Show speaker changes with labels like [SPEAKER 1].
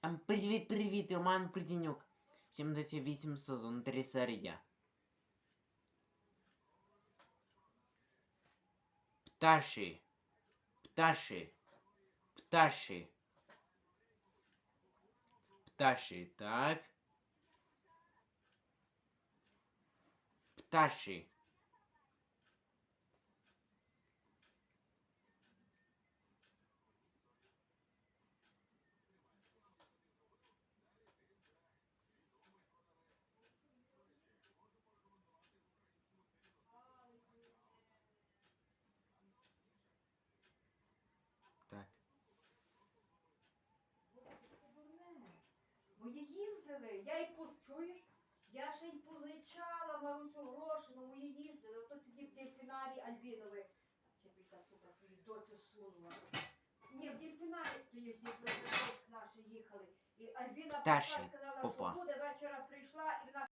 [SPEAKER 1] Привіт, привіт, Роман Плетенюк. 78 сезон 3 серія. Пташі. Пташі. Пташі. Пташі, так. Пташі. Так.
[SPEAKER 2] Мої їздили, я й пуз, чуєш? Я ще й позичала Марусю гроші, ну мої їздили. Ото тоді в дельфінарі Альбінове. Чепіка, сука свою доцю сунула. Ні, в дельфінарі тоді ж Дніпропетровськ наші їхали. І Альбіна прийшла, сказала,
[SPEAKER 1] попа.
[SPEAKER 2] що буде, вечора прийшла, і вона